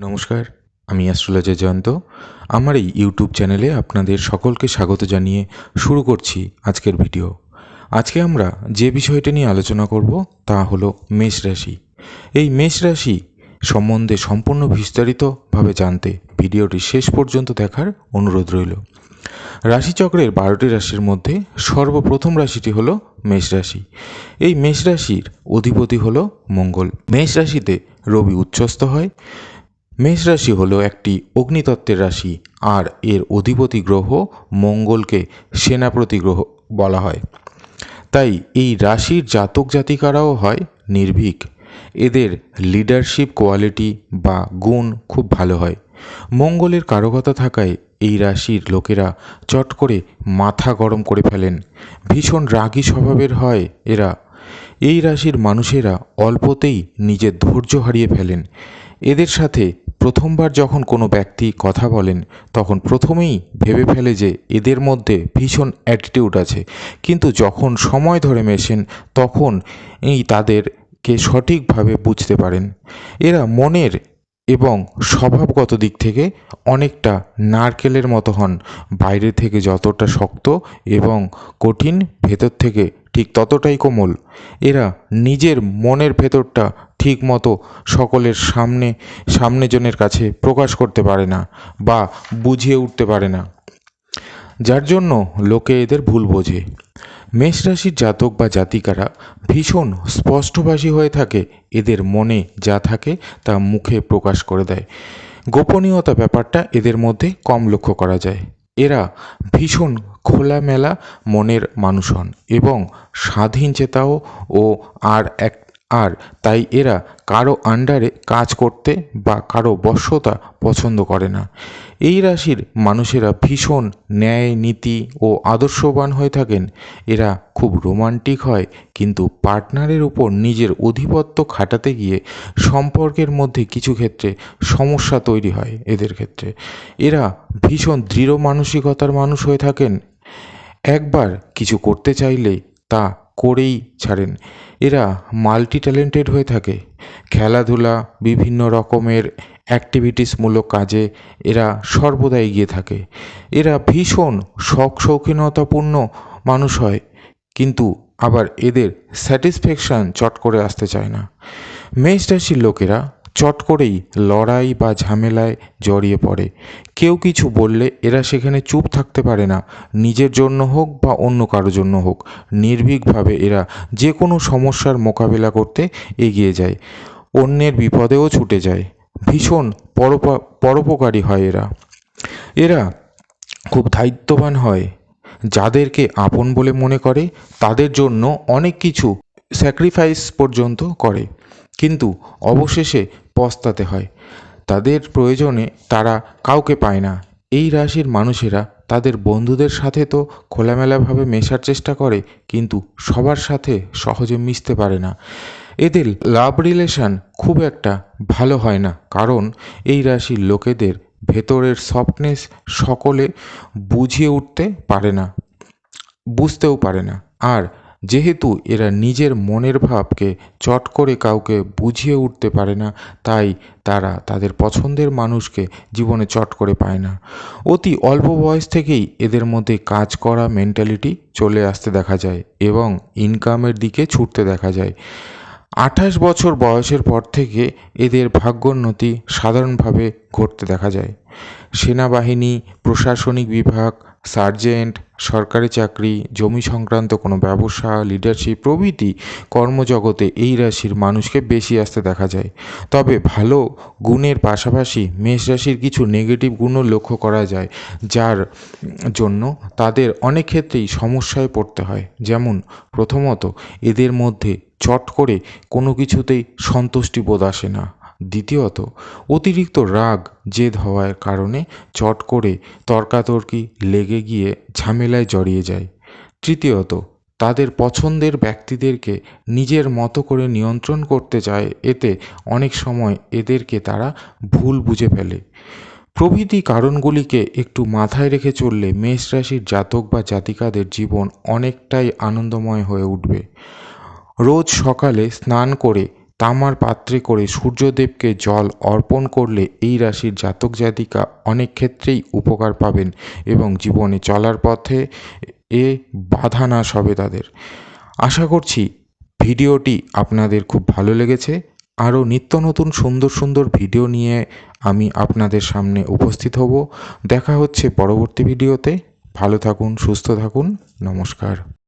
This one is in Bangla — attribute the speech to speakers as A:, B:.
A: নমস্কার, আমি অ্যাস্ট্রোলজার জয়ন্ত। আমার এই ইউটিউব চ্যানেলে আপনাদের সকলকে স্বাগত জানিয়ে শুরু করছি আজকের ভিডিও। আজকে আমরা যে বিষয়টা নিয়ে আলোচনা করব তা হলো মেষ রাশি। এই মেষ রাশি সম্বন্ধে সম্পূর্ণ বিস্তারিতভাবে জানতে ভিডিওটি শেষ পর্যন্ত দেখার অনুরোধ রইল। রাশিচক্রের বারোটি রাশির মধ্যে সর্বপ্রথম রাশিটি হলো মেষ রাশি। এই মেষ রাশির অধিপতি হলো মঙ্গল। মেষ রাশিতে রবি উচ্চস্থ হয়। মেষ রাশি হলো একটি অগ্নিতত্ত্বের রাশি, আর এর অধিপতি গ্রহ মঙ্গলকে সেনাপতি গ্রহ বলা হয়। তাই এই রাশির জাতক জাতিকারাও হয় নির্ভীক। এদের লিডারশিপ কোয়ালিটি বা গুণ খুব ভালো হয়। মঙ্গলের কারকতা থাকায় এই রাশির লোকেরা চট করে মাথা গরম করে ফেলেন। ভীষণ রাগী স্বভাবের হয় এরা। এই রাশির মানুষেরা অল্পতেই নিজের ধৈর্য হারিয়ে ফেলেন। এদের সাথে প্রথমবার যখন কোনো ব্যক্তি কথা বলেন, তখন প্রথমেই ভেবে ফেলে যে এদের মধ্যে ভীষণ অ্যাটিটিউড আছে। কিন্তু যখন সময় ধরে মেশেন, তখন এই তাদেরকে সঠিকভাবে বুঝতে পারেন। এরা মনের এবং স্বভাবগত দিক থেকে অনেকটা নারকেলের মতো হন। বাইরে থেকে যতটা শক্ত এবং কঠিন, ভেতর থেকে ঠিক ততটাই কোমল। এরা নিজের মনের ভেতরটা ঠিক মতো সকলের সামনে, সামনেজনের কাছে প্রকাশ করতে পারে না বা বুঝিয়ে উঠতে পারে না। যার জন্য লোকে এদের ভুল বোঝে। মেষ রাশির জাতক বা জাতিকারা ভীষণ স্পষ্টভাষী হয়ে থাকে এদের মনে যা থাকে তা মুখে প্রকাশ করে দেয়। গোপনীয়তা ব্যাপারটা এদের মধ্যে কম লক্ষ্য করা যায়। এরা ভীষণ খোলামেলা মনের মানুষ হন এবং স্বাধীন চেতাও ও আর এক আর তাই এরা কারও আন্ডারে কাজ করতে বা কারও বশ্যতা পছন্দ করে না। এই রাশির মানুষেরা ভীষণ ন্যায়, নীতি ও আদর্শবান হয়ে থাকেন। এরা খুব রোমান্টিক হয়, কিন্তু পার্টনারের উপর নিজের অধিপত্য খাটাতে গিয়ে সম্পর্কের মধ্যে কিছু ক্ষেত্রে সমস্যা তৈরি হয় এদের ক্ষেত্রে। এরা ভীষণ দৃঢ় মানসিকতার মানুষ হয়ে থাকেন। একবার কিছু করতে চাইলে তা করেই ছাড়েন। এরা মাল্টি ট্যালেন্টেড হয়ে থাকে। খেলাধুলা, বিভিন্ন রকমের অ্যাক্টিভিটিসমূলক কাজে এরা সর্বদা এগিয়ে থাকে। এরা ভীষণ শখ শৌখিনতাপূর্ণ মানুষ হয়, কিন্তু আবার এদের স্যাটিসফ্যাকশান চট করে আসতে চায় না। মেষ রাশির লোকেরা চট করেই লড়াই বা ঝামেলায় জড়িয়ে পড়ে। কেউ কিছু বললে এরা সেখানে চুপ থাকতে পারে না। নিজের জন্য হোক বা অন্য কারোর জন্য হোক, নির্ভীকভাবে এরা যে কোনো সমস্যার মোকাবিলা করতে এগিয়ে যায়, অন্যের বিপদেও ছুটে যায়। ভীষণ পরোপকারী হয় এরা। এরা খুব দায়িত্ববান হয়। যাদেরকে আপন বলে মনে করে, তাদের জন্য অনেক কিছু স্যাক্রিফাইস পর্যন্ত করে। কিন্তু অবশেষে পস্তাতে হয়। তাদের প্রয়োজনে তারা কাউকে পায় না। এই রাশির মানুষেরা তাদের বন্ধুদের সাথে তো খোলামেলাভাবে মেশার চেষ্টা করে, কিন্তু সবার সাথে সহজে মিশতে পারে না। এদের লাভ রিলেশান খুব একটা ভালো হয় না, কারণ এই রাশির লোকেদের ভেতরের সফটনেস সকলে বুঝিয়ে উঠতে পারে না, বুঝতেও পারে না। আর যেহেতু এরা নিজের মনের ভাবকে চট করে কাউকে বুঝিয়ে উঠতে পারে না, তাই তারা তাদের পছন্দের মানুষকে জীবনে চট করে পায় না। অতি অল্প বয়স থেকেই এদের মধ্যে কাজ করা মেন্টালিটি চলে আসতে দেখা যায় এবং ইনকামের দিকে ছুটতে দেখা যায়। আঠাশ বছর বয়সের পর থেকে এদের ভাগ্যোন্নতি সাধারণভাবে ঘটতে দেখা যায়। সেনাবাহিনী, প্রশাসনিক বিভাগ, সার্জেন্ট, সরকারি চাকরি, জমি সংক্রান্ত কোনো ব্যবসা লিডারশিপ প্রভৃতি কর্মজগতে এই রাশির মানুষকে বেশি আসতে দেখা যায়। তবে ভালো গুণের পাশাপাশি মেষ রাশির কিছু নেগেটিভ গুণও লক্ষ্য করা যায়, যার জন্য তাদের অনেক ক্ষেত্রেই সমস্যায় পড়তে হয়। যেমন, প্রথমত, এদের মধ্যে চট করে কোনো কিছুতেই সন্তুষ্টি বোধ আসে না। দ্বিতীয়ত, অতিরিক্ত রাগ, জেদ হওয়ার কারণে চট করে তর্কাতর্কি লেগে গিয়ে ঝামেলায় জড়িয়ে যায়। তৃতীয়ত, তাদের পছন্দের ব্যক্তিদেরকে নিজের মতো করে নিয়ন্ত্রণ করতে চায়, এতে অনেক সময় এদেরকে তারা ভুল বুঝে ফেলে। প্রভৃতি কারণগুলিকে একটু মাথায় রেখে চললে মেষ রাশির জাতক বা জাতিকাদের জীবন অনেকটাই আনন্দময় হয়ে উঠবে। রোজ সকালে স্নান করে তামার পাত্রে করে সূর্যদেবকে জল অর্পণ করলে এই রাশির জাতক জাতিকা অনেক ক্ষেত্রেই উপকার পাবেন এবং জীবনে চলার পথে এ বাধা নাশ হবে তাদের। আশা করছি ভিডিওটি আপনাদের খুব ভালো লেগেছে। আরও নিত্য নতুন সুন্দর সুন্দর ভিডিও নিয়ে আমি আপনাদের সামনে উপস্থিত হব। দেখা হচ্ছে পরবর্তী ভিডিওতে। ভালো থাকুন, সুস্থ থাকুন। নমস্কার।